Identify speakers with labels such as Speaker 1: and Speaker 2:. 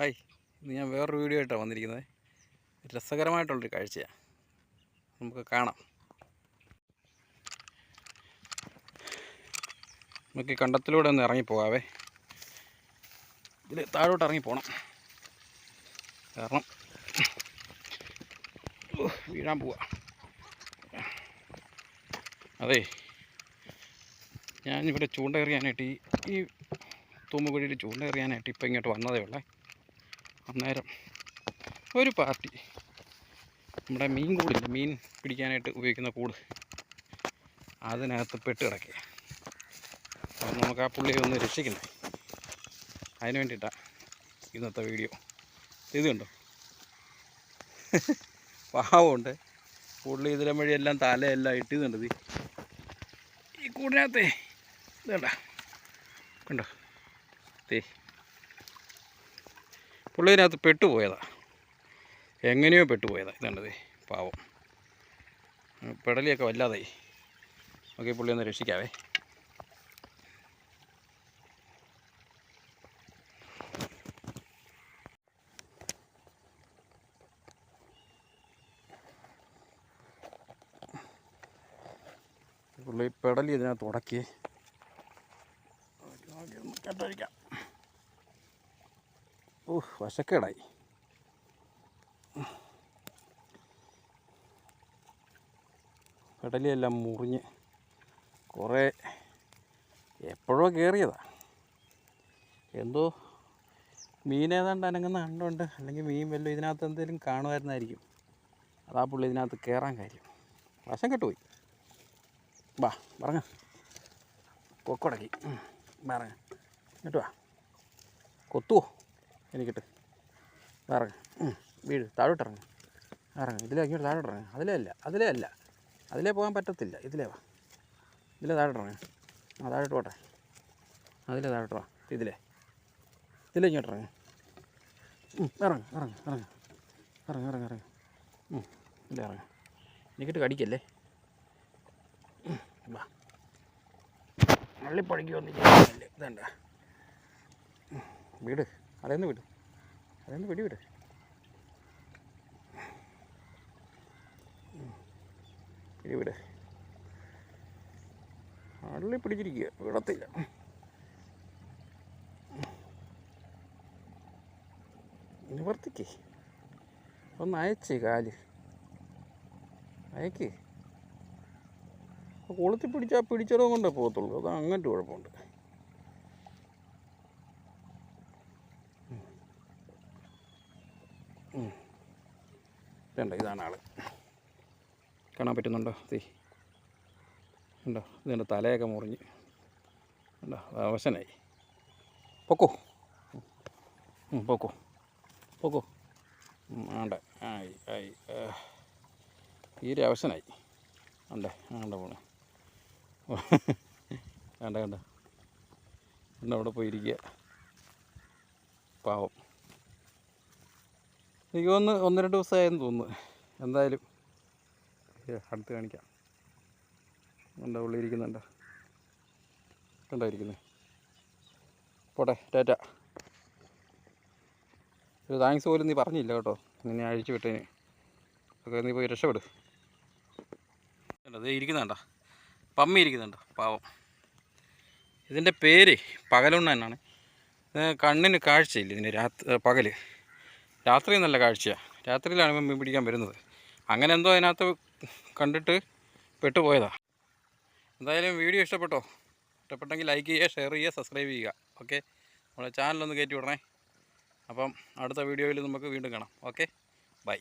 Speaker 1: Hi ഇന്ന് ഞാൻ വേറൊരു വീഡിയോ ആയിട്ടാണ് വന്നിരിക്കുന്നത്. രസകരമായിട്ടുള്ളൊരു കാഴ്ചയാണ് നമുക്ക് കാണാം. നമുക്ക് കണ്ടത്തിലൂടെ ഒന്ന് ഇറങ്ങിപ്പോകാവേ. ഇതിൽ താഴോട്ട് ഇറങ്ങി പോകണം കാരണം വീഴാൻ പോവാ. അതെ ഞാനിവിടെ ചൂണ്ട എറിയാനായിട്ട് ഈ ഈ തൂമ്പുകുഴിയിൽ ചൂണ്ട എറിയാനായിട്ട് ഇപ്പം ഇങ്ങോട്ട് വന്നതേ ഉള്ളേ. അന്നേരം ഒരു പാർട്ടി. നമ്മുടെ മീൻ കൂടില്ല? മീൻ പിടിക്കാനായിട്ട് ഉപയോഗിക്കുന്ന കൂട്. അതിനകത്ത് പെട്ട് കിടക്കുക. അപ്പം നമുക്ക് ആ പുള്ളിയെ ഒന്ന് രക്ഷിക്കണ്ടേ? അതിന് വേണ്ടിയിട്ടാണ് ഇന്നത്തെ വീഡിയോ. ഇത് കണ്ടോ? പാവമുണ്ട്. പുള്ളി ഇതിലെ വഴി എല്ലാം തലയെല്ലാം ഇട്ട് ഇത് ഈ കൂടിനകത്തെ. കണ്ട? കണ്ടോ? തേ പുള്ളി പെട്ടുപോയതാണ് പെട്ടുപോയതാ. എങ്ങനെയോ പെട്ടുപോയതാ. ഇതുണ്ടതേ പാവം. പെടലിയൊക്കെ വല്ലാതായി. ഓക്കെ പുള്ളി ഒന്ന് രക്ഷിക്കാവേ. പുള്ളി പെടലി ഇതിനകത്ത് ഉടക്കി. കേട്ടഴിക്കാം വശക്കേടായി. കടലിയെല്ലാം മുറിഞ്ഞ് കുറേ എപ്പോഴോ കയറിയതാ. എന്തോ മീൻ ഏതാണ്ട് അനങ്ങുന്ന കണ്ടുണ്ട്. അല്ലെങ്കിൽ മീൻ വല്ലതും ഇതിനകത്ത് എന്തെങ്കിലും കാണുമായിരുന്നായിരിക്കും. അതാ പുള്ളി ഇതിനകത്ത് കയറാൻ കാര്യം. വശം കെട്ടുപോയി. വാ പറഞ്ഞ. കൊക്കടക്കി പറഞ്ഞ. ഇങ്ങോട്ട് വാ. കൊത്തുവോ? എനിക്കിട്ട്. ഇറങ്ങ്. വീട്. താഴോട്ട് ഇറങ്ങ്. ഇതിലേ അങ്ങോട്ട് താഴോട്ട് ഇറങ്ങ്. അതിലേ അല്ല. അതിലേ അല്ല. അതിലേ പോകാൻ പറ്റത്തില്ല. ഇതിലേ വാ. ഇതിലേ താഴോട്ട് ഇറങ്ങ്. ആ താഴോട്ട് പോട്ടെ. അതിലേ താഴോട്ട് വാ. ഇതിലേ. ഇതിലേ ഇങ്ങോട്ട് ഇറങ്ങ്. ഇറങ്ങ്. ഇറങ്ങ്. ഇറങ്ങ്. ഇറങ്ങ് ഇറങ്ങ് ഇറങ്ങ്. ഇതിലേ ഇറങ്ങ്. എനിക്കിട്ട് കടിക്കല്ലേ? വാ. നള്ളിപ്പഴിക്ക് വന്നിരിക്കുന്നല്ലേ ഇതണ്ട. വീട്. അതേന്ന് വിട്. അതെന്ന് പിടി വിട്. പിടി വിട്. അള്ളി പിടിച്ചിരിക്കുക വിടത്തില്ല. നിവർത്തിക്ക്. ഒന്ന് അയച്ചേ കാൽ. അയക്കേ. കൊളുത്തി പിടിച്ചാൽ പിടിച്ചടോ കൊണ്ടേ പോകത്തുള്ളൂ. അത് അങ്ങനത്തെ കുഴപ്പമുണ്ട്. ഇതുണ്ട് ഇതാണ് ആൾ. കാണാൻ പറ്റുന്നുണ്ടോ? തീ ഉണ്ടോ ഇതിന്റെ തലയൊക്കെ മുറിഞ്ഞ്. ഉണ്ടോ അവശനായി. പൊക്കോ. പൊക്കോ. പൊക്കോ. ആണ്ട. ആയി ആയി. തീരെ അവശനായി. ആണ്ടേ ആണ്ട പോണ കണ്ട കണ്ട അവിടെ പോയിരിക്കുക. പാവം. എനിക്ക് ഒന്ന് ഒന്ന് രണ്ട് ദിവസമായെന്ന് തോന്നുന്നു. എന്തായാലും. അടുത്ത് കാണിക്കാം. ഉണ്ടോ ഉള്ളിൽ ഇരിക്കുന്നുണ്ട് കണ്ടോ ഇരിക്കുന്നത് പോട്ടെ ടാറ്റ. ഒരു താങ്ക്സ് പോലും നീ പറഞ്ഞില്ല കേട്ടോ. നിന്നെ അഴിച്ചു വിട്ടതിന് ഒക്കെ നീ പോയി രക്ഷപ്പെടു. അതേ ഇരിക്കുന്നുണ്ടോ പമ്മി ഇരിക്കുന്നുണ്ടോ പാവം. ഇതിന്റെ പേര് പകലുണ്ണ എന്നാണ്. കണ്ണിന് കാഴ്ചയില്ല ഇതിന്റെ രാത്രി പകൽ? രാത്രി നല്ല കാഴ്ചയാണ് രാത്രിയിലാണ് മീൻ പിടിക്കാൻ വരുന്നത്. അങ്ങനെ എന്തോ അതിനകത്ത് കണ്ടിട്ട് പെട്ടുപോയതാ. എന്തായാലും വീഡിയോ ഇഷ്ടപ്പെട്ടോ? ഇഷ്ടപ്പെട്ടെങ്കിൽ ലൈക്ക് ചെയ്യുക ഷെയർ ചെയ്യുക സബ്സ്ക്രൈബ് ചെയ്യുക. ഓക്കെ നമ്മളെ ചാനലൊന്ന് കയറ്റി വിടണേ. അപ്പം അടുത്ത വീഡിയോയിൽ നമുക്ക് വീണ്ടും കാണാം. Okay bye